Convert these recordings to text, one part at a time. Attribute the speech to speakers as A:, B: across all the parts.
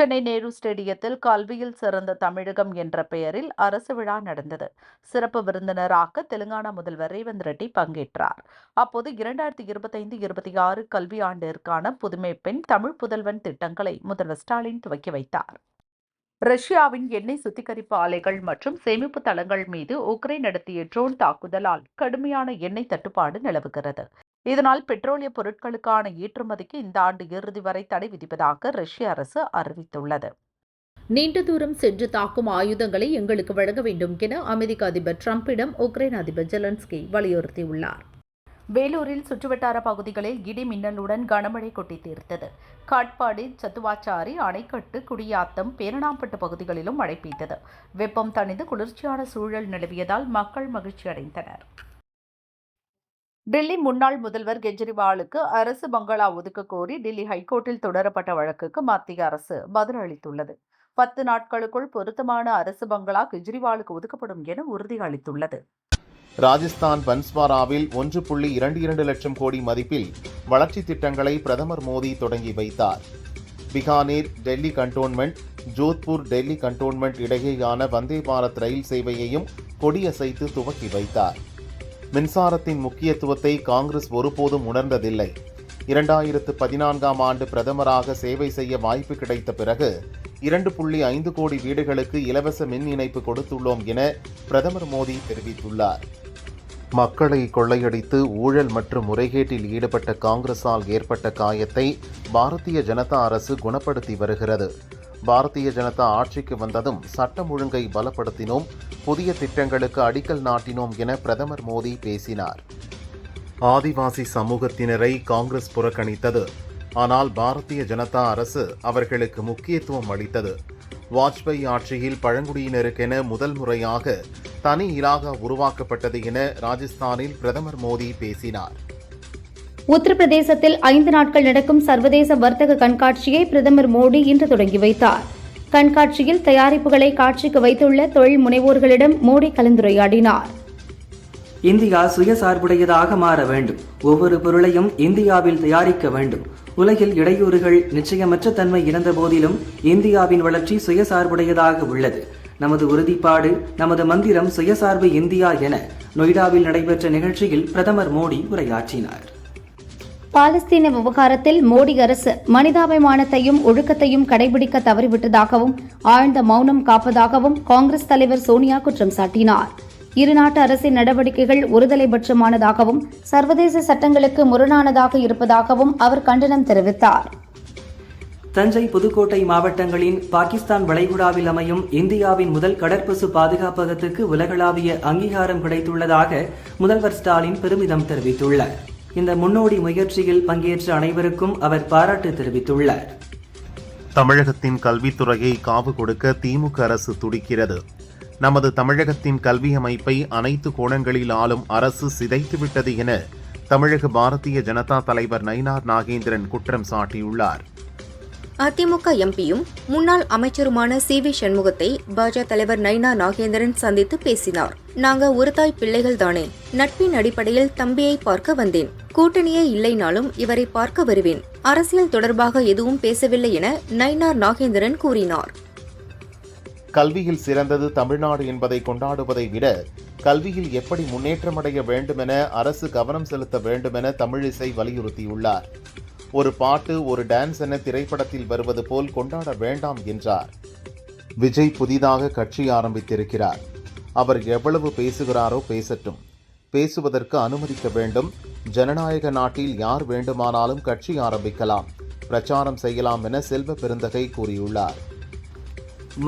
A: சென்னை நேரு ஸ்டேடியத்தில் கல்வியில் சிறந்த தமிழகம் என்ற பெயரில் அரசு விழா நடந்தது சிறப்பு விருந்தினராக தெலுங்கானா முதல்வர் ரேவந்த் ரெட்டி பங்கேற்றார் அப்போது இரண்டாயிரத்தி இருபத்தைந்து இருபத்தி ஆறு கல்வியாண்டிற்கான புதுமை பெண் தமிழ் புதல்வன் திட்டங்களை முதல்வர் ஸ்டாலின் துவக்கி வைத்தார் ரஷ்யாவின் எண்ணெய் சுத்திகரிப்பு ஆலைகள் மற்றும் சேமிப்பு தளங்கள் மீது உக்ரைன் நடத்திய ட்ரோன் தாக்குதலால் கடுமையான எண்ணெய் தட்டுப்பாடு நிலவுகிறது இதனால் பெட்ரோலிய பொருட்களுக்கான ஏற்றுமதிக்கு இந்த ஆண்டு இறுதி வரை தடை விதிப்பதாக ரஷ்ய அரசு அறிவித்துள்ளது நீண்ட தூரம் சென்று தாக்கும் ஆயுதங்களை எங்களுக்கு வழங்க வேண்டும் என அமெரிக்க அதிபர் டிரம்பிடம் உக்ரைன் அதிபர் ஜெலன்ஸ்கி வலியுறுத்தியுள்ளார் வேலூரில் சுற்றுவட்டார பகுதிகளில் இடி மின்னலுடன் கனமழை கொட்டி தீர்த்தது காட்பாடி சத்துவாச்சாரி அணைக்கட்டு குடியாத்தம் பேரணாம்பட்டு பகுதிகளிலும் மழை பெய்தது வெப்பம் தணிந்து குளிர்ச்சியான சூழல் நிலவியதால் மக்கள் மகிழ்ச்சி அடைந்தனர் டெல்லி முன்னாள் முதல்வர் கெஜ்ரிவாலுக்கு அரசு பங்களா ஒதுக்க கோரி டெல்லி ஹைகோர்ட்டில் தொடரப்பட்ட வழக்குக்கு மத்திய அரசு பதில் அளித்துள்ளது பத்து நாட்களுக்குள் பொருத்தமான அரசு பங்களா கெஜ்ரிவாலுக்கு ஒதுக்கப்படும் என உறுதி அளித்துள்ளது
B: ராஜஸ்தான் பன்ஸ்வாராவில் ஒன்று புள்ளி இரண்டு இரண்டு லட்சம் கோடி மதிப்பில் வளர்ச்சி திட்டங்களை பிரதமர் மோடி தொடங்கி வைத்தார் பிகானீர் டெல்லி கண்டோன்மெண்ட் ஜோத்பூர் டெல்லி கண்டோன்மெண்ட் இடையேயான வந்தே பாரத் ரயில் சேவையையும் கொடியசைத்து துவக்கி வைத்தார் மின்சாரத்தின் முக்கியத்துவத்தை காங்கிரஸ் ஒருபோதும் உணர்ந்ததில்லை இரண்டாயிரத்து பதினான்காம் ஆண்டு பிரதமராக சேவை செய்ய வாய்ப்பு கிடைத்த பிறகு இரண்டு புள்ளி ஐந்து கோடி வீடுகளுக்கு இலவச மின் இணைப்பு கொடுத்துள்ளோம் என பிரதமர் மோடி தெரிவித்துள்ளார் மக்களை கொள்ளையடித்து ஊழல் மற்றும் முறைகேட்டில் ஈடுபட்ட காங்கிரஸால் ஏற்பட்ட காயத்தை பாரதிய ஜனதா அரசு குணப்படுத்தி வருகிறது பாரதிய ஜனதா ஆட்சிக்கு வந்ததும் சட்டம் ஒழுங்கை பலப்படுத்தினோம் புதிய திட்டங்களுக்கு அடிக்கல் நாட்டினோம் என பிரதமர் மோடி பேசினார் ஆதிவாசி சமூகத்தினரை காங்கிரஸ் புறக்கணித்தது ஆனால் பாரதிய ஜனதா அரசு அவர்களுக்கு முக்கியத்துவம் அளித்தது வாஜ்பாய் ஆட்சியில் பழங்குடியினருக்கென முதல் முறையாக தனி இலாகா உருவாக்கப்பட்டது என ராஜஸ்தானில் பிரதமர் மோடி பேசினார்
A: உத்தரப்பிரதேசத்தில் ஐந்து நாட்கள் நடக்கும் சர்வதேச வர்த்தக கண்காட்சியை பிரதமர் மோடி இன்று தொடங்கி வைத்தார் கண்காட்சியில் தயாரிப்புகளை காட்சிக்கு வைத்துள்ள தொழில் முனைவோர்களிடம் மோடி கலந்துரையாடினார்
C: இந்தியா சுயசார்புடையதாக மாற வேண்டும் ஒவ்வொரு பொருளையும் இந்தியாவில் தயாரிக்க வேண்டும் உலகில் இடையூறுகள் நிச்சயமற்ற தன்மை இருந்த போதிலும் இந்தியாவின் வளர்ச்சி சுயசார்புடையதாக உள்ளது நமது உறுதிப்பாடு நமது மந்திரம் சுயசார்பு இந்தியா என நொய்டாவில் நடைபெற்ற நிகழ்ச்சியில் பிரதமர் மோடி உரையாற்றினார்
A: பாலஸ்தீன விவகாரத்தில் மோடி அரசு மனிதாபிமானத்தையும் ஒழுக்கத்தையும் கடைபிடிக்க தவறிவிட்டதாகவும் ஆழ்ந்த மௌனம் காப்பதாகவும் காங்கிரஸ் தலைவர் சோனியா குற்றம் சாட்டினார் இருநாட்டு அரசின் நடவடிக்கைகள் ஒருதலைபட்சமானதாகவும் சர்வதேச சட்டங்களுக்கு முரணானதாக இருப்பதாகவும் அவர் கண்டனம் தெரிவித்தார்
D: தஞ்சை புதுக்கோட்டை மாவட்டங்களின் பாகிஸ்தான் வளைகுடாவில் அமையும் இந்தியாவின் முதல் கடற்பசு பாதுகாப்பகத்துக்கு உலகளாவிய அங்கீகாரம் கிடைத்துள்ளதாக முதல்வர் ஸ்டாலின் பெருமிதம் தெரிவித்துள்ளார் இந்த முன்னோடி முயற்சியில் பங்கேற்ற அனைவருக்கும் அவர் பாராட்டு தெரிவித்துள்ளார்
B: தமிழகத்தின் கல்வித்துறையை காவு கொடுக்க திமுக அரசு துடிக்கிறது நமது தமிழகத்தின் கல்வி அமைப்பை அனைத்து கோணங்களில் ஆளும் அரசு சிதைத்துவிட்டது என தமிழக பாரதிய ஜனதா தலைவர் நயினார் நாகேந்திரன் குற்றம் சாட்டியுள்ளார்
A: அதிமுக எம்பியும் முன்னாள் அமைச்சருமான சி வி சண்முகத்தை பாஜக தலைவர் நைனா நாகேந்திரன் சந்தித்து பேசினார் நாங்க தாய் பிள்ளைகள் தானே நட்பின் அடிப்படையில் தம்பியை பார்க்க வந்தேன் கூட்டணியே இல்லைனாலும் இவரை பார்க்க வருவேன் அரசியல் தொடர்பாக எதுவும் பேசவில்லை என நைனார் நாகேந்திரன் கூறினார்
B: கல்வியில் சிறந்தது தமிழ்நாடு என்பதை கொண்டாடுவதை விட கல்வியில் எப்படி முன்னேற்றமடைய வேண்டுமென அரசு கவனம் செலுத்த வேண்டுமென தமிழிசை வலியுறுத்தியுள்ளார் ஒரு பாட்டு ஒரு டான்ஸ் என திரைப்படத்தில் வருவது போல் கொண்டாட வேண்டாம் என்றார் விஜய் புதிதாக கட்சி ஆரம்பித்திருக்கிறார் அவர் எவ்வளவு பேசுகிறாரோ பேசட்டும் பேசுவதற்கு அனுமதிக்க வேண்டும் ஜனநாயக நாட்டில் யார் வேண்டுமானாலும் கட்சி ஆரம்பிக்கலாம் பிரச்சாரம் செய்யலாம் என செல்வ பெருந்தகை கூறியுள்ளார்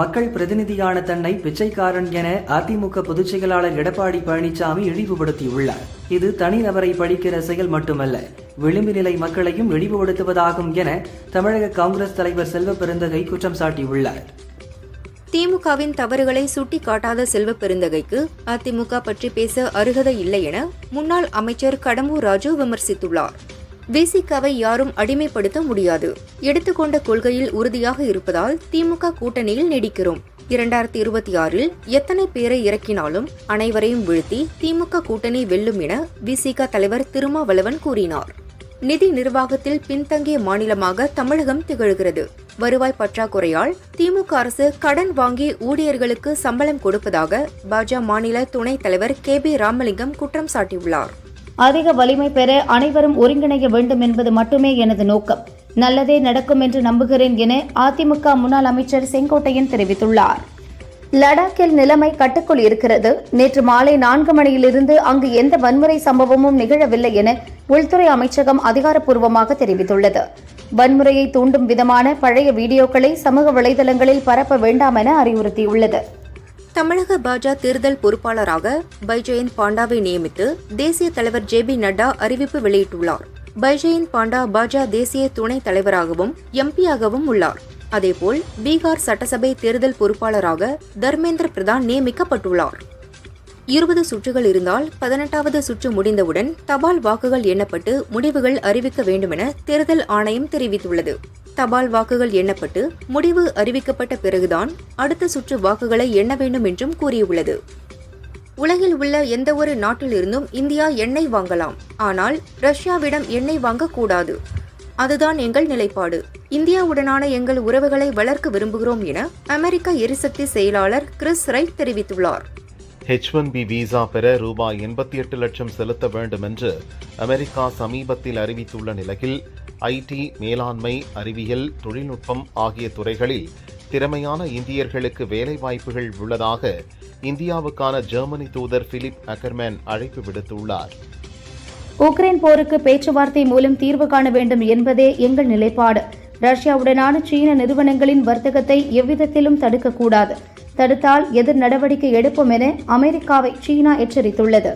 C: மக்கள் பிரதிநிதியான தன்னை பிச்சைக்காரன் என அதிமுக பொதுச் செயலாளர் எடப்பாடி பழனிசாமி இழிவுபடுத்தியுள்ளார் இது தனிநபரை படிக்கிற செயல் மட்டுமல்ல விளிம்பு நிலை மக்களையும் இழிவுபடுத்துவதாகும் என தமிழக காங்கிரஸ் தலைவர் செல்வ பெருந்தகை குற்றம் சாட்டியுள்ளார்
A: திமுகவின் தவறுகளை சுட்டிக்காட்டாத செல்வ பெருந்தகைக்கு அதிமுக பற்றி பேச அருகதை இல்லை என முன்னாள் அமைச்சர் கடம்பூர் ராஜு விமர்சித்துள்ளார் விசிகாவை யாரும் அடிமைப்படுத்த முடியாது எடுத்துக்கொண்ட கொள்கையில் உறுதியாக இருப்பதால் திமுக கூட்டணியில் நீடிக்கிறோம் இரண்டாயிரத்தி இருபத்தி ஆறில் எத்தனை பேரை இறக்கினாலும் அனைவரையும் வீழ்த்தி திமுக கூட்டணி வெல்லும் என விசிக தலைவர் திருமாவளவன் கூறினார் நிதி நிர்வாகத்தில் பின்தங்கிய மாநிலமாக தமிழகம் திகழ்கிறது வருவாய் பற்றாக்குறையால் திமுக அரசு கடன் வாங்கி ஊழியர்களுக்கு சம்பளம் கொடுப்பதாக பாஜக மாநில துணைத் தலைவர் கே பி ராமலிங்கம் குற்றம் சாட்டியுள்ளார் அதிக வலிமை பெற அனைவரும் ஒருங்கிணைய வேண்டும் என்பது மட்டுமே எனது நோக்கம் நல்லதே நடக்கும் என்று நம்புகிறேன் என அதிமுக முன்னாள் அமைச்சர் செங்கோட்டையன் தெரிவித்துள்ளார் லடாக்கில் நிலைமை கட்டுக்குள் இருக்கிறது நேற்று மாலை நான்கு மணியிலிருந்து அங்கு எந்த வன்முறை சம்பவமும் நிகழவில்லை என உள்துறை அமைச்சகம் அதிகாரப்பூர்வமாக தெரிவித்துள்ளது வன்முறையை தூண்டும் விதமான பழைய வீடியோக்களை சமூக வலைதளங்களில் பரப்ப வேண்டாம் என அறிவுறுத்தியுள்ளது தமிழக பாஜக தேர்தல் பொறுப்பாளராக பைஜெயந்த் பாண்டாவை நியமித்து தேசிய தலைவர் ஜே பி நட்டா அறிவிப்பு வெளியிட்டுள்ளார் பைஜெயின் பாண்டா பாஜா தேசிய துணைத் தலைவராகவும் எம்பியாகவும் உள்ளார் அதேபோல் பீகார் சட்டசபை தேர்தல் பொறுப்பாளராக தர்மேந்திர பிரதான் நியமிக்கப்பட்டுள்ளார் இருபது சுற்றுகள் இருந்தால் பதினெட்டாவது சுற்று முடிந்தவுடன் தபால் வாக்குகள் எண்ணப்பட்டு முடிவுகள் அறிவிக்க வேண்டுமென தேர்தல் ஆணையம் தெரிவித்துள்ளது தபால் வாக்குகள் எண்ணப்பட்டு முடிவு அறிவிக்கப்பட்ட பிறகுதான் அடுத்த சுற்று வாக்குகளை எண்ண வேண்டும் என்றும் கூறியுள்ளது உலகில் உள்ள எந்த ஒரு நாட்டிலிருந்தும் இந்தியா எண்ணெய் வாங்கலாம் ஆனால் ரஷ்யாவிடம் எண்ணெய் வாங்கக்கூடாது அதுதான் எங்கள் நிலைப்பாடு இந்தியாவுடனான எங்கள் உறவுகளை வளர்க்க விரும்புகிறோம் என அமெரிக்க எரிசக்தி செயலாளர் கிறிஸ் ரைட் தெரிவித்துள்ளார்
B: ஹெச் ஒன் பி விசா பெற ரூபாய் எண்பத்தி எட்டு லட்சம் செலுத்த வேண்டும் என்று அமெரிக்கா சமீபத்தில் அறிவித்துள்ள நிலையில் ஐடி மேலாண்மை அறிவியல் தொழில்நுட்பம் ஆகிய துறைகளில் திறமையான இந்தியர்களுக்கு வேலைவாய்ப்புகள் உள்ளதாக இந்தியாவுக்கான ஜெர்மனி தூதர் பிலிப் அக்கர்மேன் அழைப்பு விடுத்துள்ளார்
A: உக்ரைன் போருக்கு பேச்சுவார்த்தை மூலம் தீர்வு காண வேண்டும் என்பதே எங்கள் நிலைப்பாடு ரஷ்யாவுடனான சீன நிறுவனங்களின் வர்த்தகத்தை எவ்விதத்திலும் தடுக்கக்கூடாது தடுத்தால் எதிர் நடவடிக்கை எடுப்போம் என அமெரிக்காவை சீனா எச்சரித்துள்ளது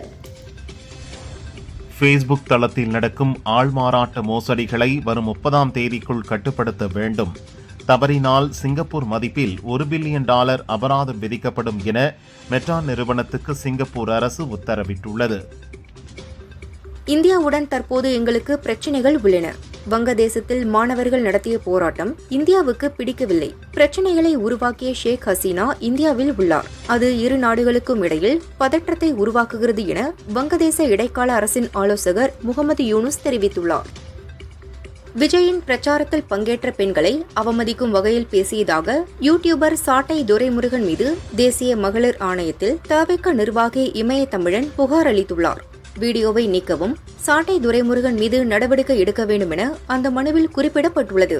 B: ஃபேஸ்புக் தளத்தில் நடக்கும் ஆள்மாறாட்ட மோசடிகளை வரும் முப்பதாம் தேதிக்குள் கட்டுப்படுத்த வேண்டும் தவறினால் சிங்கப்பூர் மதிப்பில் ஒரு பில்லியன் டாலர் அபராதம் விதிக்கப்படும் என மெட்ரா நிறுவனத்துக்கு சிங்கப்பூர் அரசு உத்தரவிட்டுள்ளது
A: இந்தியாவுடன் தற்போது எங்களுக்கு பிரச்சினைகள் உள்ளன வங்கதேசத்தில் மாணவர்கள் நடத்திய போராட்டம் இந்தியாவுக்கு பிடிக்கவில்லை பிரச்சனைகளை உருவாக்கிய ஷேக் ஹசீனா இந்தியாவில் உள்ளார் அது இரு நாடுகளுக்கும் இடையில் பதற்றத்தை உருவாக்குகிறது என வங்கதேச இடைக்கால அரசின் ஆலோசகர் முகமது யூனுஸ் தெரிவித்துள்ளார் விஜயின் பிரச்சாரத்தில் பங்கேற்ற பெண்களை அவமதிக்கும் வகையில் பேசியதாக யூடியூபர் சாட்டை துரைமுருகன் மீது தேசிய மகளிர் ஆணையத்தில் தவிக்க நிர்வாகி இமயத்தமிழன் புகார் அளித்துள்ளார் வீடியோவை நீக்கவும் சாட்டை துரைமுருகன் மீது நடவடிக்கை எடுக்க வேண்டும் என அந்த மனுவில் குறிப்பிடப்பட்டுள்ளது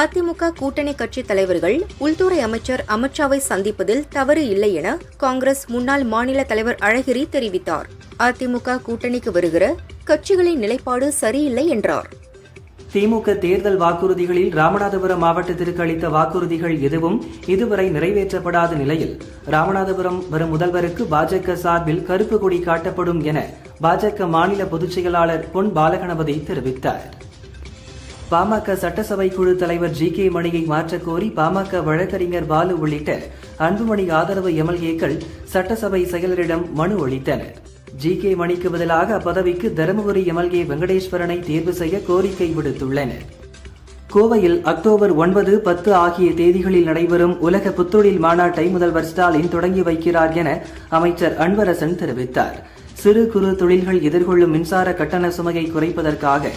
A: அதிமுக கூட்டணி கட்சி தலைவர்கள் உள்துறை அமைச்சர் அமித்ஷாவை சந்திப்பதில் தவறு இல்லை என காங்கிரஸ் முன்னாள் மாநில தலைவர் அழகிரி தெரிவித்தார் அதிமுக கூட்டணிக்கு வருகிற கட்சிகளின் நிலைப்பாடு சரியில்லை என்றார்
C: திமுக தேர்தல் வாக்குறுதிகளில் ராமநாதபுரம் மாவட்டத்திற்கு அளித்த வாக்குறுதிகள் எதுவும் இதுவரை நிறைவேற்றப்படாத நிலையில் ராமநாதபுரம் வரும் முதல்வருக்கு பாஜக சார்பில் கருப்பு கொடி காட்டப்படும் என பாஜக மாநில பொதுச் செயலாளர் பொன் பாலகணபதி தெரிவித்தார் பாமக சட்டசபை குழு தலைவர் ஜி கே மணியை மாற்றக்கோரி பாமக வழக்கறிஞர் பாலு உள்ளிட்ட அன்புமணி ஆதரவு எம்எல்ஏக்கள் சட்டசபை செயலரிடம் மனு அளித்தனா் ஜி கே மணிக்கு பதிலாக அப்பதவிக்கு தருமபுரி எம்எல்ஏ வெங்கடேஸ்வரனை தேர்வு செய்ய கோரிக்கை விடுத்துள்ளனர் கோவையில் அக்டோபர் ஒன்பது பத்து ஆகிய தேதிகளில் நடைபெறும் உலக புத்தொழில் மாநாட்டை முதல்வர் ஸ்டாலின் தொடங்கி வைக்கிறார் என அமைச்சர் அன்பரசன் தெரிவித்தார் சிறு குறு தொழில்கள் எதிர்கொள்ளும் மின்சார கட்டண சுமையை குறைப்பதற்காக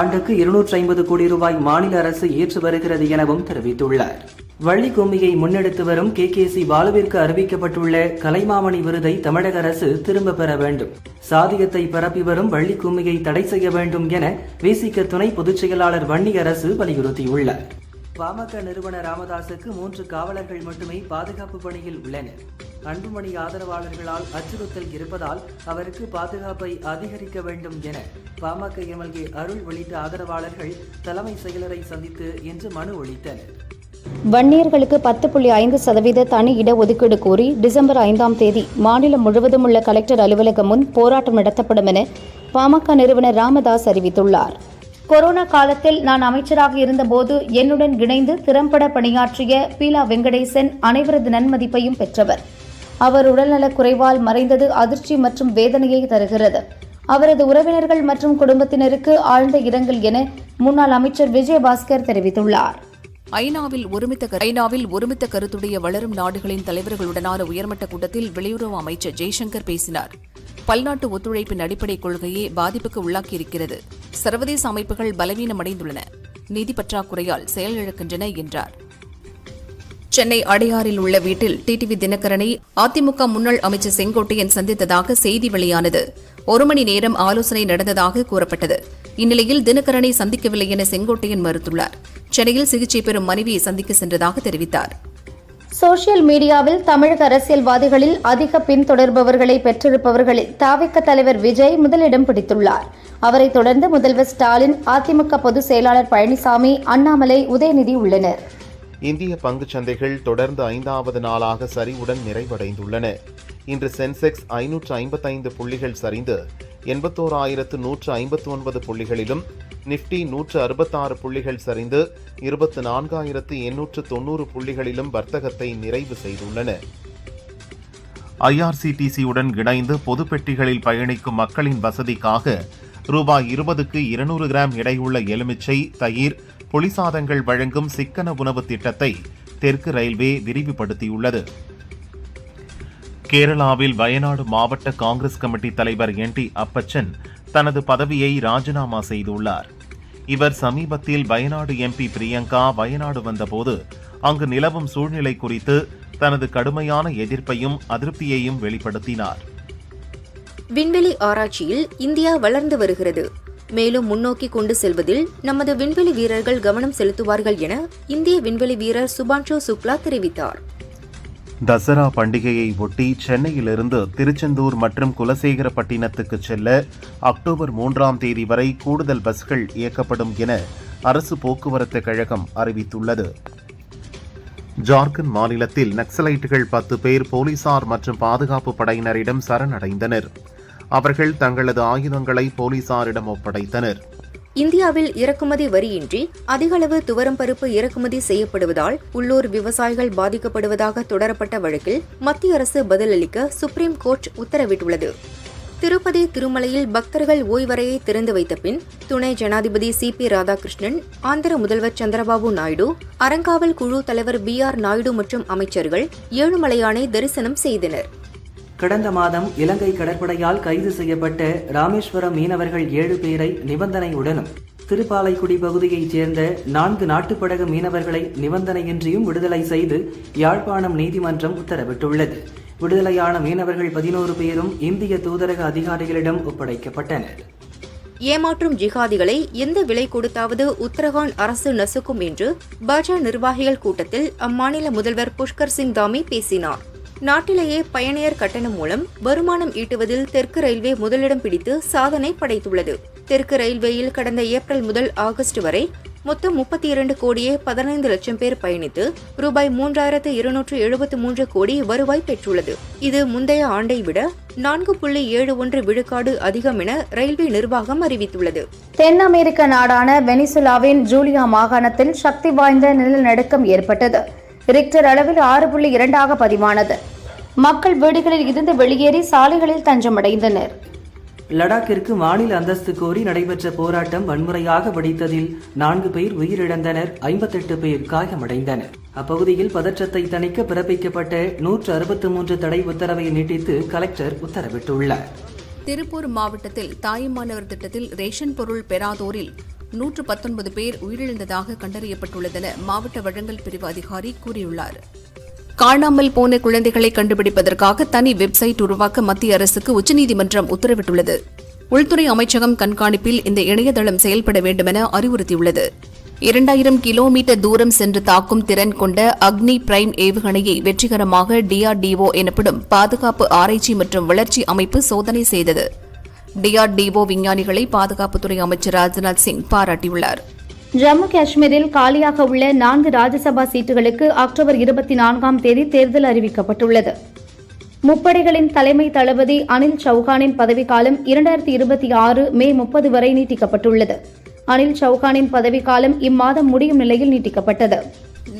C: ஆண்டுக்கு இருநூற்றி ஐம்பது கோடி ரூபாய் மாநில அரசு ஏற்று வருகிறது எனவும் தெரிவித்துள்ளார் வள்ளி கும்மியை முன்னெடுத்து வரும் கே கே சி பாலுவிற்கு அறிவிக்கப்பட்டுள்ள கலைமாமணி விருதை தமிழக அரசு திரும்ப பெற வேண்டும் சாதியத்தை பரப்பி வரும் வள்ளி கும்மியை தடை செய்ய வேண்டும் என விசிக துணை பொதுச் செயலாளர் வன்னி அரசு வலியுறுத்தியுள்ளார்
D: பாமக நிறுவன ராமதாசுக்கு மூன்று காவலர்கள் மட்டுமே பாதுகாப்பு பணியில் உள்ளனர் அன்புமணி ஆதரவாளர்களால் அச்சுறுத்தல் இருப்பதால் அவருக்கு பாதுகாப்பை அதிகரிக்க வேண்டும் என பாமக எம்எல்ஏ அருள் உள்ளிட்ட ஆதரவாளர்கள் தலைமை செயலரை சந்தித்து இன்று மனு அளித்தனர்
A: வன்னியர்களுக்கு பத்து புள்ளி ஐந்து சதவீத தனி இடஒதுக்கீடு கோரி டிசம்பர் ஐந்தாம் தேதி மாநிலம் முழுவதும் உள்ள கலெக்டர் அலுவலகம் முன் போராட்டம் நடத்தப்படும் என பாமக நிறுவனர் ராமதாஸ் அறிவித்துள்ளார் கொரோனா காலத்தில் நான் அமைச்சராக இருந்தபோது என்னுடன் இணைந்து திறம்பட பணியாற்றிய பீலா வெங்கடேசன் அனைவரது நன்மதிப்பையும் பெற்றவர் அவர் உடல்நலக் குறைவால் மறைந்தது அதிர்ச்சி மற்றும் வேதனையை தருகிறது அவரது உறவினர்கள் மற்றும் குடும்பத்தினருக்கு ஆழ்ந்த இரங்கல் என முன்னாள் அமைச்சர் விஜயபாஸ்கர் தெரிவித்துள்ளார் ஐநாவில் ஒருமித்த ஐநாவில் ஒருமித்த கருத்துடைய வளரும் நாடுகளின் தலைவர்களுடனான உயர்மட்ட கூட்டத்தில் வெளியுறவு அமைச்சர் ஜெய்சங்கர் பேசினார் பல்நாட்டு ஒத்துழைப்பின் அடிப்படை கொள்கையே பாதிப்புக்கு உள்ளாக்கியிருக்கிறது சர்வதேச அமைப்புகள் பலவீனமடைந்துள்ளன நிதி பற்றாக்குறையால் செயலிழக்கின்றன என்றார் சென்னை அடையாறில் உள்ள வீட்டில் டிடிவி தினகரனை அதிமுக முன்னாள் அமைச்சர் செங்கோட்டையன் சந்தித்ததாக செய்தி வெளியானது ஒரு மணி நேரம் ஆலோசனை நடந்ததாக கூறப்பட்டது இந்நிலையில் தினகரனை சந்திக்கவில்லை என செங்கோட்டையன் மறுத்துள்ளார் சென்னையில் சிகிச்சை பெறும் மனைவியை சந்திக்க சென்றதாக தெரிவித்தார் சோசியல் மீடியாவில் தமிழக அரசியல்வாதிகளில் அதிக பின்தொடர்பவர்களை பெற்றிருப்பவர்களில் தாவிக்க தலைவர் விஜய் முதலிடம் பிடித்துள்ளார் அவரை தொடர்ந்து முதல்வர் ஸ்டாலின் அதிமுக பொதுச் செயலாளர் பழனிசாமி அண்ணாமலை உதயநிதி உள்ளனர்
B: இந்திய பங்குச் சந்தைகள் தொடர்ந்து ஐந்தாவது நாளாக சரிவுடன் நிறைவடைந்துள்ளன இன்று சென்செக்ஸ் ஐநூற்று ஐம்பத்தைந்து புள்ளிகள் சரிந்து எண்பத்தோராயிரத்து நூற்று ஐம்பத்து ஒன்பது புள்ளிகளிலும் நிப்டி நூற்று அறுபத்தாறு புள்ளிகள் சரிந்து இருபத்து நான்காயிரத்து எண்ணூற்று தொன்னூறு புள்ளிகளிலும் வர்த்தகத்தை நிறைவு செய்துள்ளன ஐஆர்சிடிசியுடன் இணைந்து பொது பெட்டிகளில் பயணிக்கும் மக்களின் வசதிக்காக ரூபாய் இருபதுக்கு இருநூறு கிராம் எடையுள்ள எலுமிச்சை தயிர் புளிசாதங்கள் வழங்கும் சிக்கன உணவு திட்டத்தை தெற்கு ரயில்வே விரிவுபடுத்தியுள்ளது கேரளாவில் வயநாடு மாவட்ட காங்கிரஸ் கமிட்டி தலைவர் என் டி அப்பச்சன் தனது பதவியை ராஜினாமா செய்துள்ளார் இவர் சமீபத்தில் வயநாடு எம்பி பிரியங்கா வயநாடு வந்தபோது அங்கு நிலவும் சூழ்நிலை குறித்து தனது கடுமையான எதிர்ப்பையும் அதிருப்தியையும் வெளிப்படுத்தினார்
A: விண்வெளி ஆராய்ச்சியில் இந்தியா வளர்ந்து வருகிறது மேலும் முன்னோக்கி கொண்டு செல்வதில் நமது விண்வெளி வீரர்கள் கவனம் செலுத்துவார்கள் என இந்திய விண்வெளி வீரர் சுபான்ஷு சுக்லா தெரிவித்தார்
B: தசரா பண்டிகையை ஒட்டி சென்னையிலிருந்து திருச்செந்தூர் மற்றும் குலசேகரப்பட்டினத்துக்கு செல்ல அக்டோபர் மூன்றாம் தேதி வரை கூடுதல் பஸ்கள் இயக்கப்படும் என அரசு போக்குவரத்து கழகம் அறிவித்துள்ளது ஜார்க்கண்ட் மாநிலத்தில் நக்சலைட்டுகள் பத்து பேர் போலீசார் மற்றும் பாதுகாப்பு படையினரிடம் சரணடைந்தனர் அவர்கள் தங்களது ஆயுதங்களை போலீசாரிடம் ஒப்படைத்தனர்
A: இந்தியாவில் இறக்குமதி வரியின்றி அதிகளவு துவரம் பருப்பு இறக்குமதி செய்யப்படுவதால் உள்ளூர் விவசாயிகள் பாதிக்கப்படுவதாக தொடரப்பட்ட வழக்கில் மத்திய அரசு பதிலளிக்க சுப்ரீம் கோர்ட் உத்தரவிட்டுள்ளது திருப்பதி திருமலையில் பக்தர்கள் ஓய்வறையை திறந்து வைத்த பின் துணை ஜனாதிபதி சி பி ராதாகிருஷ்ணன் ஆந்திர முதல்வர் சந்திரபாபு நாயுடு அறங்காவல் குழு தலைவர் பி ஆர் நாயுடு மற்றும் அமைச்சர்கள் ஏழுமலையானை தரிசனம் செய்தனர்
C: கடந்த மாதம் இலங்கை கடற்படையால் கைது செய்யப்பட்ட ராமேஸ்வரம் மீனவர்கள் ஏழு பேரை நிபந்தனையுடனும் திருப்பாலைக்குடி பகுதியைச் சேர்ந்த நான்கு நாட்டுப்படக மீனவர்களை நிபந்தனையின்றியும் விடுதலை செய்து யாழ்ப்பாணம் நீதிமன்றம் உத்தரவிட்டுள்ளது விடுதலையான மீனவர்கள் பதினோரு பேரும் இந்திய தூதரக அதிகாரிகளிடம் ஒப்படைக்கப்பட்டனர்
A: ஏமாற்றும் ஜிகாதிகளை எந்த விலை கொடுத்தாவது உத்தரகாண்ட் அரசு நசுக்கும் என்று பாஜ நிர்வாகிகள் கூட்டத்தில் அம்மாநில முதல்வர் புஷ்கர் சிங் தாமி பேசினார் நாட்டிலேயே பயணியர் கட்டணம் மூலம் வருமானம் ஈட்டுவதில் தெற்கு ரயில்வே முதலிடம் பிடித்து சாதனை படைத்துள்ளது தெற்கு ரயில்வேயில் கடந்த ஏப்ரல் முதல் ஆகஸ்ட் வரை மொத்தம் முப்பத்தி இரண்டு கோடியே பதினைந்து லட்சம் பேர் பயணித்து ரூபாய் மூன்றாயிரத்து இருநூற்று எழுபத்து மூன்று கோடி வருவாய் பெற்றுள்ளது இது முந்தைய ஆண்டை விட நான்கு புள்ளி ஏழு ஒன்று விழுக்காடு அதிகம் என ரயில்வே நிர்வாகம் அறிவித்துள்ளது தென் அமெரிக்க நாடான வெனிசுலாவின் ஜூலியா மாகாணத்தில் சக்தி வாய்ந்த நிலநடுக்கம் ஏற்பட்டது ரிக்டர் அளவில் ஆறு புள்ளி இரண்டாக பதிவானது மக்கள் வீடுகளில் இருந்து வெளியேறி சாலைகளில் தஞ்சமடைந்தனர்
C: லடாக்கிற்கு மாநில அந்தஸ்து கோரி நடைபெற்ற போராட்டம் வன்முறையாக வெடித்ததில் நான்கு பேர் உயிரிழந்தனர் ஐம்பத்தெட்டு பேர் காயமடைந்தனர் அப்பகுதியில் பதற்றத்தை தணிக்க பிறப்பிக்கப்பட்ட நூற்று அறுபத்தி மூன்று தடை உத்தரவை நீட்டித்து கலெக்டர் உத்தரவிட்டுள்ளார்
A: திருப்பூர் மாவட்டத்தில் தாயுமானவர் திட்டத்தில் ரேஷன் பொருள் பெறாதோரில் நூற்று பத்தொன்பது பேர் உயிரிழந்ததாக கண்டறியப்பட்டுள்ளதென மாவட்ட வழங்கல் பிரிவு அதிகாரி கூறியுள்ளார் காணாமல் போன குழந்தைகளை கண்டுபிடிப்பதற்காக தனி வெப்சைட் உருவாக்க மத்திய அரசுக்கு உச்சநீதிமன்றம் உத்தரவிட்டுள்ளது உள்துறை அமைச்சகம் கண்காணிப்பில் இந்த இணையதளம் செயல்பட வேண்டுமென அறிவுறுத்தியுள்ளது இரண்டாயிரம் கிலோமீட்டர் தூரம் சென்று தாக்கும் திறன் கொண்ட அக்னி பிரைம் ஏவுகணையை வெற்றிகரமாக டிஆர்டிஓ எனப்படும் பாதுகாப்பு ஆராய்ச்சி மற்றும் வளர்ச்சி அமைப்பு சோதனை செய்தது டிஆர்டிஓ விஞ்ஞானிகளை பாதுகாப்புத்துறை அமைச்சர் ராஜ்நாத் சிங் பாராட்டியுள்ளார் ஜம்மு காஷ்மீரில் காலியாக உள்ள நான்கு ராஜ்யசபா சீட்டுகளுக்கு அக்டோபர் இருபத்தி நான்காம் தேதி தேர்தல் அறிவிக்கப்பட்டுள்ளது முப்படைகளின் தலைமை தளபதி அனில் சௌகானின் பதவிக்காலம் இரண்டாயிரத்தி இருபத்தி ஆறு மே முப்பது வரை நீட்டிக்கப்பட்டுள்ளது அனில் சௌகானின் பதவிக்காலம் இம்மாதம் முடியும் நிலையில் நீட்டிக்கப்பட்டது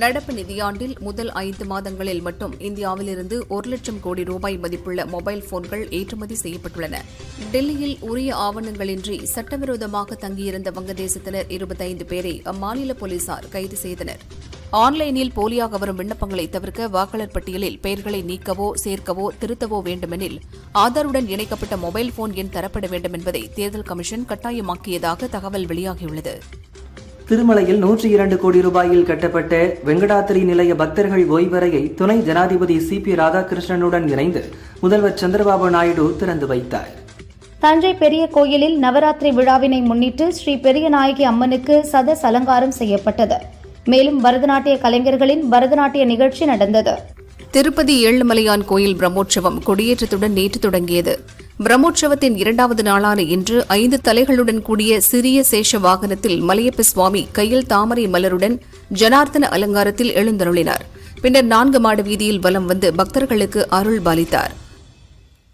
A: நடப்பு நிதியாண்டில் முதல் ஐந்து மாதங்களில் மட்டும் இந்தியாவிலிருந்து ஒரு லட்சம் கோடி ரூபாய் மதிப்புள்ள மொபைல் போன்கள் ஏற்றுமதி செய்யப்பட்டுள்ளன டெல்லியில் உரிய ஆவணங்களின்றி சட்டவிரோதமாக தங்கியிருந்த வங்கதேசத்தினர் இருபத்தைந்து பேரை அம்மாநில போலீசார் கைது செய்தனர் ஆன்லைனில் போலியாக வரும் விண்ணப்பங்களை தவிர்க்க வாக்காளர் பட்டியலில் பெயர்களை நீக்கவோ சேர்க்கவோ திருத்தவோ வேண்டுமெனில் ஆதாருடன் இணைக்கப்பட்ட மொபைல் போன் எண் தரப்பட வேண்டும் என்பதை தேர்தல் கமிஷன் கட்டாயமாக்கியதாக தகவல் வெளியாகியுள்ளது
C: திருமலையில் நூற்றி இரண்டு கோடி ரூபாயில் கட்டப்பட்ட வெங்கடாத்திரி நிலைய பக்தர்கள் ஓய்வறையை துணை ஜனாதிபதி சி பி ராதாகிருஷ்ணனுடன் இணைந்து முதல்வர் சந்திரபாபு நாயுடு திறந்து வைத்தார்
A: தஞ்சை பெரிய கோயிலில் நவராத்திரி விழாவினை முன்னிட்டு ஸ்ரீ பெரியநாயகி அம்மனுக்கு சதஸ் அலங்காரம் செய்யப்பட்டது மேலும் பரதநாட்டிய கலைஞர்களின் பரதநாட்டிய நிகழ்ச்சி நடந்தது திருப்பதி ஏழுமலையான் கோயில் பிரம்மோற்சவம் கொடியேற்றத்துடன் நேற்று தொடங்கியது பிரம்மோற்சவத்தின் இரண்டாவது நாளான இன்று ஐந்து தலைகளுடன் கூடிய சிறிய சேஷ வாகனத்தில் மலையப்ப சுவாமி கையில் தாமரை மலருடன் ஜனார்த்தன அலங்காரத்தில் எழுந்தருளினார் பின்னர் நான்கு மாட வீதியில் வலம் வந்து பக்தர்களுக்கு அருள் பாலித்தார்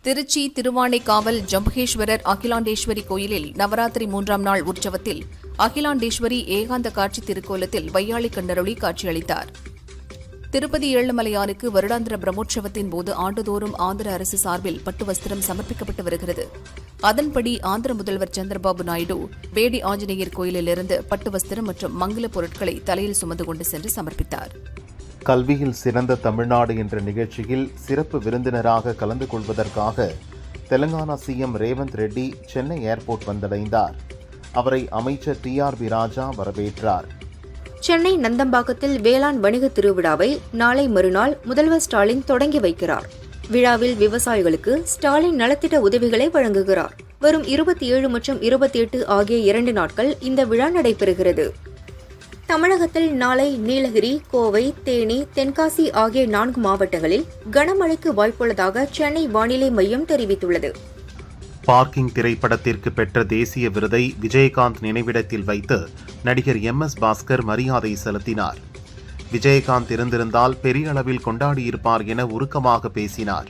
A: திருச்சி திருவானைக்காவல் ஜம்பகேஸ்வரர் அகிலாண்டேஸ்வரி கோயிலில் நவராத்திரி மூன்றாம் நாள் உற்சவத்தில் அகிலாண்டேஸ்வரி ஏகாந்த காட்சி திருக்கோலத்தில் வையாளி கண்டருளி காட்சியளித்தார் திருப்பதி ஏழுமலையானுக்கு வருடாந்திர பிரம்மோற்சவத்தின் போது ஆண்டுதோறும் ஆந்திர அரசு சார்பில் பட்டு வஸ்திரம் சமர்ப்பிக்கப்பட்டு வருகிறது அதன்படி ஆந்திர முதல்வர் சந்திரபாபு நாயுடு வேடி ஆஞ்சநேயர் கோயிலிலிருந்து பட்டு வஸ்திரம் மற்றும் மங்கள பொருட்களை தலையில் சுமந்து கொண்டு சென்று சமர்ப்பித்தார்
B: கல்வியில் சிறந்த தமிழ்நாடு என்ற நிகழ்ச்சியில் சிறப்பு விருந்தினராக கலந்து கொள்வதற்காக தெலங்கானா சிஎம் ரேவந்த் ரெட்டி சென்னை ஏர்போர்ட் வந்தடைந்தார் அவரை அமைச்சர் டி ஆர் பி ராஜா வரவேற்றார்
A: சென்னை நந்தம்பாக்கத்தில் வேளாண் வணிக திருவிழாவை நாளை மறுநாள் முதல்வர் ஸ்டாலின் தொடங்கி வைக்கிறார் விழாவில் விவசாயிகளுக்கு ஸ்டாலின் நலத்திட்ட உதவிகளை வழங்குகிறார் வரும் இருபத்தி ஏழு மற்றும் இருபத்தி எட்டு ஆகிய இரண்டு நாட்கள் இந்த விழா நடைபெறுகிறது தமிழகத்தில் நாளை நீலகிரி கோவை தேனி தென்காசி ஆகிய நான்கு மாவட்டங்களில் கனமழைக்கு வாய்ப்புள்ளதாக சென்னை வானிலை மையம் தெரிவித்துள்ளது
B: பார்க்கிங் திரைப்படத்திற்கு பெற்ற தேசிய விருதை விஜயகாந்த் நினைவிடத்தில் வைத்து நடிகர் எம் எஸ் பாஸ்கர் மரியாதை செலுத்தினார் விஜயகாந்த் இருந்திருந்தால் பெரிய அளவில் கொண்டாடியிருப்பார் என உருக்கமாக பேசினார்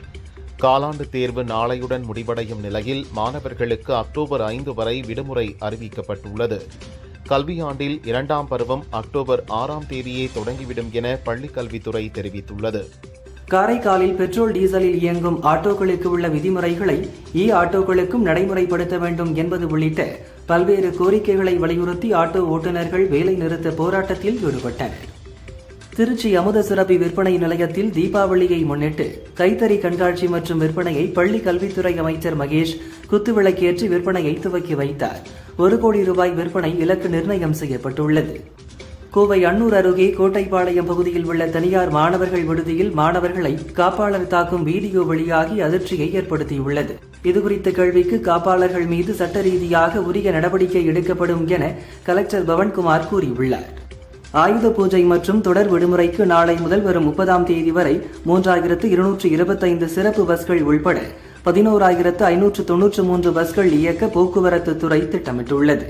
B: காலாண்டு தேர்வு நாளையுடன் முடிவடையும் நிலையில் மாணவர்களுக்கு அக்டோபர் ஐந்து வரை விடுமுறை அறிவிக்கப்பட்டுள்ளது கல்வியாண்டில் இரண்டாம் பருவம் அக்டோபர் ஆறாம் தேதியே தொடங்கிவிடும் என பள்ளிக்கல்வித்துறை தெரிவித்துள்ளது
C: காரைக்காலில் பெட்ரோல் டீசலில் இயங்கும் ஆட்டோக்களுக்கு உள்ள விதிமுறைகளை இ ஆட்டோக்களுக்கும் நடைமுறைப்படுத்த வேண்டும் என்பது உள்ளிட்ட பல்வேறு கோரிக்கைகளை வலியுறுத்தி ஆட்டோ ஓட்டுநர்கள் வேலை நிறுத்த போராட்டத்தில் ஈடுபட்டனர் திருச்சி அமுத சிறப்பி விற்பனை நிலையத்தில் தீபாவளியை முன்னிட்டு கைத்தறி கண்காட்சி மற்றும் விற்பனையை பள்ளி கல்வித்துறை அமைச்சர் மகேஷ் குத்துவிளக்கேற்றி விற்பனையை துவக்கி வைத்தார் ஒரு கோடி ரூபாய் விற்பனை இலக்கு நிர்ணயம் செய்யப்பட்டுள்ளது கோவை அன்னூர் அருகே கோட்டைப்பாளையம் பகுதியில் உள்ள தனியார் மாணவர்கள் விடுதியில் மாணவர்களை காப்பாளர் தாக்கும் வீடியோ வெளியாகி அதிர்ச்சியை ஏற்படுத்தியுள்ளது இதுகுறித்த கேள்விக்கு காப்பாளர்கள் மீது சட்ட ரீதியாக உரிய நடவடிக்கை எடுக்கப்படும் என கலெக்டர் பவன்குமார் கூறியுள்ளார் ஆயுத பூஜை மற்றும் தொடர் விடுமுறைக்கு நாளை முதல் வரும் முப்பதாம் தேதி வரை மூன்றாயிரத்து இருநூற்று இருபத்தைந்து சிறப்பு பஸ்கள் உள்பட பதினோராயிரத்து ஐநூற்று தொன்னூற்று மூன்று பஸ்கள் இயக்க போக்குவரத்து துறை திட்டமிட்டுள்ளது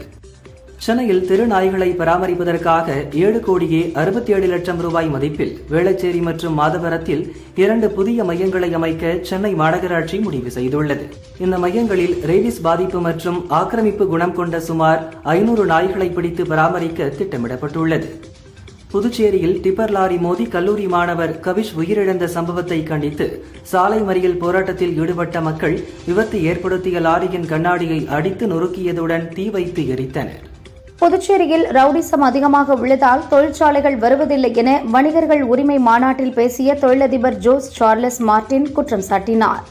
C: சென்னையில் திருநாய்களை பராமரிப்பதற்காக ஏழு கோடியே அறுபத்தி ஏழு லட்சம் ரூபாய் மதிப்பில் வேளச்சேரி மற்றும் மாதவரத்தில் இரண்டு புதிய மையங்களை அமைக்க சென்னை மாநகராட்சி முடிவு செய்துள்ளது இந்த மையங்களில் ரேபிஸ் பாதிப்பு மற்றும் ஆக்கிரமிப்பு குணம் கொண்ட சுமார் ஐநூறு நாய்களை பிடித்து பராமரிக்க திட்டமிடப்பட்டுள்ளது புதுச்சேரியில் டிப்பர் லாரி மோதி கல்லூரி மாணவர் கவிஷ் உயிரிழந்த சம்பவத்தை கண்டித்து சாலை மறியல் போராட்டத்தில் ஈடுபட்ட மக்கள் விபத்து ஏற்படுத்திய லாரியின் கண்ணாடியை அடித்து நொறுக்கியதுடன் தீ வைத்து எரித்தனர்
A: புதுச்சேரியில் ரவுடிசம் அதிகமாக உள்ளதால் தொழிற்சாலைகள் வருவதில்லை என வணிகர்கள் உரிமை மாநாட்டில் பேசிய தொழிலதிபர் ஜோஸ் சார்லஸ் மார்டின் குற்றம் சாட்டினார்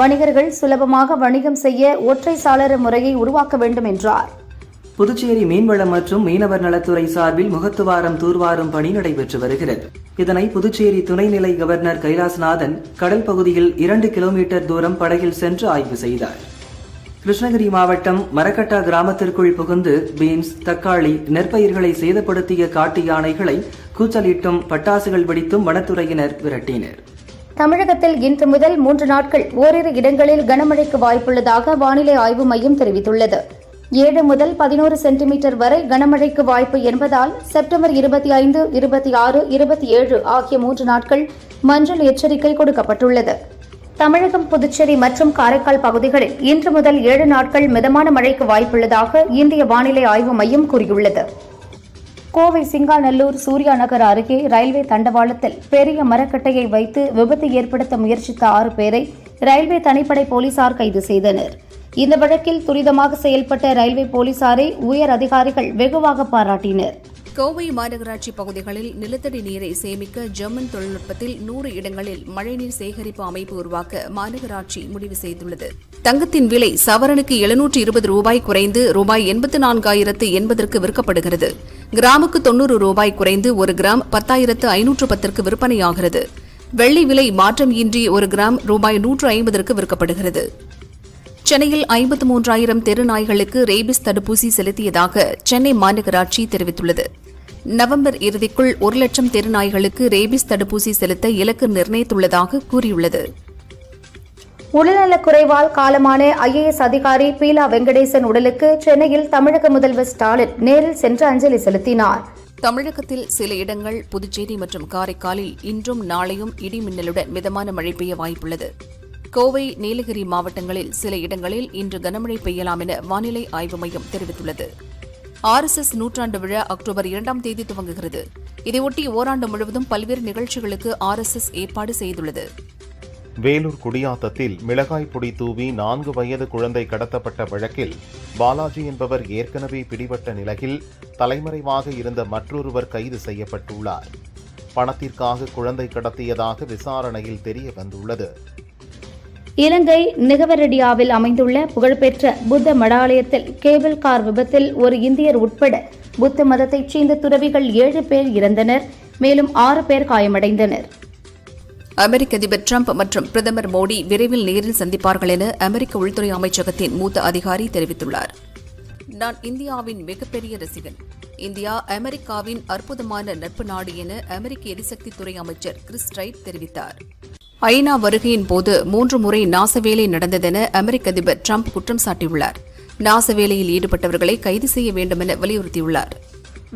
A: வணிகர்கள் சுலபமாக வணிகம் செய்ய ஒற்றை சாளர முறையை உருவாக்க வேண்டும் என்றார் புதுச்சேரி மீன்வளம் மற்றும் மீனவர் நலத்துறை சார்பில் முகத்துவாரம் தூர்வாரும் பணி நடைபெற்று வருகிறது இதனை புதுச்சேரி துணைநிலை கவர்னர் கைலாஸ்நாதன் கடல் பகுதியில் இரண்டு கிலோமீட்டர் தூரம் படகில் சென்று ஆய்வு செய்தார் கிருஷ்ணகிரி மாவட்டம் மரக்கட்டா கிராமத்திற்குள் புகுந்து பீன்ஸ் தக்காளி நெற்பயிர்களை சேதப்படுத்திய காட்டு யானைகளை கூச்சலிட்டும் பட்டாசுகள் வெடித்தும் வனத்துறையினர் விரட்டினர் தமிழகத்தில் இன்று முதல் மூன்று நாட்கள் ஓரிரு இடங்களில் கனமழைக்கு வாய்ப்புள்ளதாக வானிலை ஆய்வு மையம் தெரிவித்துள்ளது ஏழு முதல் பதினோரு சென்டிமீட்டர் வரை கனமழைக்கு வாய்ப்பு என்பதால் செப்டம்பர் இருபத்தி ஐந்து இருபத்தி ஆறு இருபத்தி ஏழு ஆகிய மூன்று நாட்கள் மஞ்சள் எச்சரிக்கை கொடுக்கப்பட்டுள்ளது தமிழகம் புதுச்சேரி மற்றும் காரைக்கால் பகுதிகளில் இன்று முதல் ஏழு நாட்கள் மிதமான மழைக்கு வாய்ப்புள்ளதாக இந்திய வானிலை ஆய்வு மையம் கூறியுள்ளது கோவை சிங்காநல்லூர் சூர்யா நகர் அருகே ரயில்வே தண்டவாளத்தில் பெரிய மரக்கட்டையை வைத்து விபத்து ஏற்படுத்த முயற்சித்த ஆறு பேரை ரயில்வே தனிப்படை போலீசார் கைது செய்தனர் இந்த வழக்கில் துரிதமாக செயல்பட்ட ரயில்வே போலீசாரை உயர் அதிகாரிகள் வெகுவாக பாராட்டினர் கோவை மாநகராட்சி பகுதிகளில் நிலத்தடி நீரை சேமிக்க ஜெர்மன் தொழில்நுட்பத்தில் நூறு இடங்களில் மழைநீர் சேகரிப்பு அமைப்பு உருவாக்க மாநகராட்சி முடிவு செய்துள்ளது தங்கத்தின் விலை சவரனுக்கு எழுநூற்று இருபது ரூபாய் குறைந்து ரூபாய் எண்பத்து நான்காயிரத்து எண்பதற்கு விற்கப்படுகிறது கிராமுக்கு தொன்னூறு ரூபாய் குறைந்து ஒரு கிராம் பத்தாயிரத்து ஐநூற்று பத்திற்கு விற்பனையாகிறது வெள்ளி விலை மாற்றம் இன்றி ஒரு கிராம் ரூபாய் நூற்று ஐம்பதற்கு விற்கப்படுகிறது சென்னையில் ஐம்பத்து மூன்றாயிரம் தெருநாய்களுக்கு ரேபிஸ் தடுப்பூசி செலுத்தியதாக சென்னை மாநகராட்சி தெரிவித்துள்ளது நவம்பர் இறுதிக்குள் ஒரு லட்சம் தெருநாய்களுக்கு ரேபிஸ் தடுப்பூசி செலுத்த இலக்கு நிர்ணயித்துள்ளதாக கூறியுள்ளது உடல்நலக்குறைவால் காலமான ஐஏஎஸ் அதிகாரி பீலா வெங்கடேசன் உடலுக்கு சென்னையில் தமிழக முதல்வர் ஸ்டாலின் நேரில் சென்று அஞ்சலி செலுத்தினார் தமிழகத்தில் சில இடங்கள் புதுச்சேரி மற்றும் காரைக்காலில் இன்றும் நாளையும் இடி மின்னலுடன் மிதமான மழை பெய்ய வாய்ப்புள்ளது கோவை நீலகிரி மாவட்டங்களில் சில இடங்களில் இன்று கனமழை பெய்யலாம் என வானிலை ஆய்வு மையம் தெரிவித்துள்ளது ஆர் எஸ் எஸ் நூற்றாண்டு விழா அக்டோபர் இரண்டாம் தேதி துவங்குகிறது இதையொட்டி ஓராண்டு முழுவதும் பல்வேறு நிகழ்ச்சிகளுக்கு ஆர் எஸ் எஸ் ஏற்பாடு செய்துள்ளது
B: வேலூர் குடியாத்தத்தில் மிளகாய் பொடி தூவி நான்கு வயது குழந்தை கடத்தப்பட்ட வழக்கில் பாலாஜி என்பவர் ஏற்கனவே பிடிபட்ட நிலையில் தலைமறைவாக இருந்த மற்றொருவர் கைது செய்யப்பட்டுள்ளார் பணத்திற்காக குழந்தை கடத்தியதாக விசாரணையில் தெரிய வந்துள்ளது
A: இலங்கை நிகவரடியாவில் அமைந்துள்ள புகழ்பெற்ற புத்த மடாலயத்தில் கேபிள் கார் விபத்தில் ஒரு இந்தியர் உட்பட புத்த மதத்தைச் சேர்ந்த துறவிகள் ஏழு பேர் இறந்தனர் மேலும் ஆறு பேர் காயமடைந்தனர் அமெரிக்க அதிபர் டிரம்ப் மற்றும் பிரதமர் மோடி விரைவில் நேரில் சந்திப்பார்கள் என அமெரிக்க உள்துறை அமைச்சகத்தின் மூத்த அதிகாரி தெரிவித்துள்ளார் நான் இந்தியாவின் மிகப்பெரிய ரசிகன் இந்தியா அமெரிக்காவின் அற்புதமான நட்பு நாடு என அமெரிக்க எரிசக்தித்துறை அமைச்சர் கிறிஸ்டைட் தெரிவித்தார் ஐநா வருகையின் போது மூன்று முறை நாசவேலை நடந்ததென அமெரிக்க அதிபர் டிரம்ப் குற்றம் சாட்டியுள்ளார் நாசவேலையில் ஈடுபட்டவர்களை கைது செய்ய வேண்டும் என வலியுறுத்தியுள்ளார்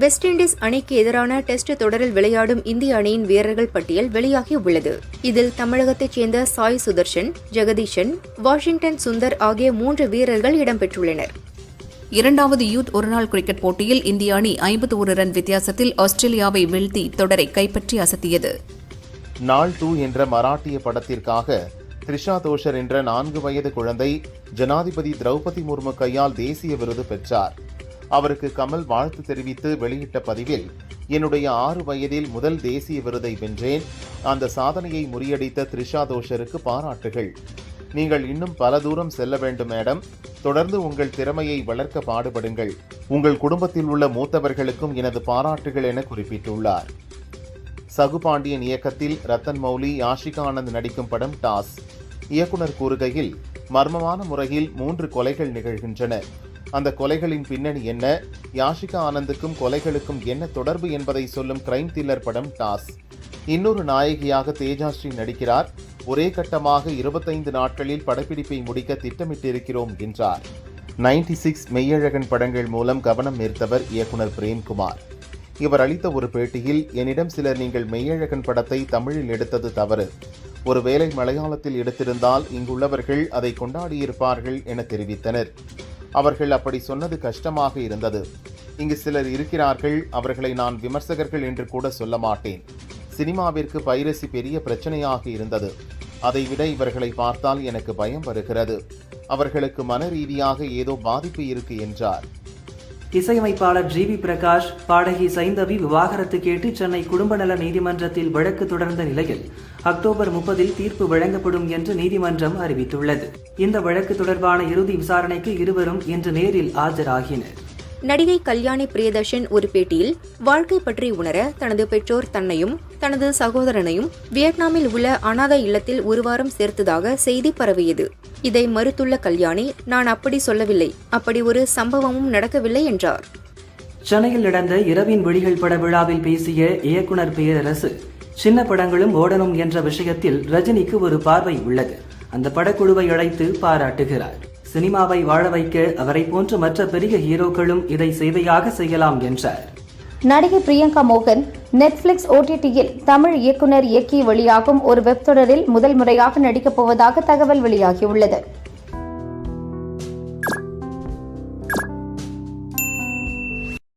A: வெஸ்ட் இண்டீஸ் அணிக்கு எதிரான டெஸ்ட் தொடரில் விளையாடும் இந்திய அணியின் வீரர்கள் பட்டியல் வெளியாகி உள்ளது இதில் தமிழகத்தைச் சேர்ந்த சாய் சுதர்ஷன் ஜெகதீஷன் வாஷிங்டன் சுந்தர் ஆகிய மூன்று வீரர்கள் இடம்பெற்றுள்ளனர் இரண்டாவது யூத் ஒருநாள் கிரிக்கெட் போட்டியில் இந்திய அணி ஐம்பத்தி ஒரு ரன் வித்தியாசத்தில் ஆஸ்திரேலியாவை வீழ்த்தி தொடரை கைப்பற்றி அசத்தியது
B: நாள் டூ என்ற மராட்டிய படத்திற்காக த்ரிஷா தோஷர் என்ற நான்கு வயது குழந்தை ஜனாதிபதி திரௌபதி முர்மு கையால் தேசிய விருது பெற்றார் அவருக்கு கமல் வாழ்த்து தெரிவித்து வெளியிட்ட பதிவில் என்னுடைய ஆறு வயதில் முதல் தேசிய விருதை வென்றேன் அந்த சாதனையை முறியடித்த த்ரிஷா தோஷருக்கு பாராட்டுகள் நீங்கள் இன்னும் பல தூரம் செல்ல வேண்டும் மேடம் தொடர்ந்து உங்கள் திறமையை வளர்க்க பாடுபடுங்கள் உங்கள் குடும்பத்தில் உள்ள மூத்தவர்களுக்கும் எனது பாராட்டுகள் என குறிப்பிட்டுள்ளார் சகுபாண்டியன் இயக்கத்தில் ரத்தன் மௌலி யாஷிகா ஆனந்த் நடிக்கும் படம் டாஸ் இயக்குனர் கூறுகையில் மர்மமான முறையில் மூன்று கொலைகள் நிகழ்கின்றன அந்த கொலைகளின் பின்னணி என்ன யாஷிகா ஆனந்துக்கும் கொலைகளுக்கும் என்ன தொடர்பு என்பதை சொல்லும் கிரைம் தில்லர் படம் டாஸ் இன்னொரு நாயகியாக தேஜாஸ்ரீ நடிக்கிறார் ஒரே கட்டமாக இருபத்தைந்து நாட்களில் படப்பிடிப்பை முடிக்க திட்டமிட்டிருக்கிறோம் என்றார் நைன்டி சிக்ஸ் மெய்யழகன் படங்கள் மூலம் கவனம் ஈர்த்தவர் இயக்குனர் பிரேம்குமார் இவர் அளித்த ஒரு பேட்டியில் என்னிடம் சிலர் நீங்கள் மெய்யழகன் படத்தை தமிழில் எடுத்தது தவறு ஒருவேளை மலையாளத்தில் எடுத்திருந்தால் இங்குள்ளவர்கள் அதை கொண்டாடியிருப்பார்கள் என தெரிவித்தனர் அவர்கள் அப்படி சொன்னது கஷ்டமாக இருந்தது இங்கு சிலர் இருக்கிறார்கள் அவர்களை நான் விமர்சகர்கள் என்று கூட சொல்ல மாட்டேன் சினிமாவிற்கு பைரசி பெரிய பிரச்சனையாக இருந்தது அதைவிட இவர்களை பார்த்தால் எனக்கு பயம் வருகிறது அவர்களுக்கு மன ரீதியாக ஏதோ பாதிப்பு இருக்கு என்றார்
C: இசையமைப்பாளர் ஜி வி பிரகாஷ் பாடகி சைந்தவி விவாகரத்து கேட்டு சென்னை குடும்ப நல நீதிமன்றத்தில் வழக்கு தொடர்ந்த நிலையில் அக்டோபர் முப்பதில் தீர்ப்பு வழங்கப்படும் என்று நீதிமன்றம் அறிவித்துள்ளது இந்த வழக்கு தொடர்பான இறுதி விசாரணைக்கு இருவரும் இன்று நேரில் ஆஜராகினர்
A: நடிகை கல்யாணி பிரியதர்ஷன் ஒரு பேட்டியில் வாழ்க்கை பற்றி உணர தனது பெற்றோர் தன்னையும் தனது சகோதரனையும் வியட்நாமில் உள்ள அனாதை இல்லத்தில் ஒரு வாரம் சேர்த்ததாக செய்தி பரவியது இதை மறுத்துள்ள கல்யாணி நான் அப்படி சொல்லவில்லை அப்படி ஒரு சம்பவமும் நடக்கவில்லை என்றார்
C: சென்னையில் நடந்த இரவின் விழிகள் பட விழாவில் பேசிய இயக்குனர் பேரரசு சின்ன படங்களும் ஓடணும் என்ற விஷயத்தில் ரஜினிக்கு ஒரு பார்வை உள்ளது அந்த படக்குழுவை அழைத்து பாராட்டுகிறார் சினிமாவை வாழ வைக்க அவரை போன்ற மற்ற பெரிய ஹீரோக்களும் இதை சேவையாக செய்யலாம் என்றார்
A: நடிகை பிரியங்கா மோகன் நெட்ஃபிளிக்ஸ் ஓடிடியில் தமிழ் இயக்குனர் இயக்கி வெளியாகும் ஒரு வெப் தொடரில் முதல் முறையாக நடிக்கப் போவதாக தகவல் வெளியாகியுள்ளது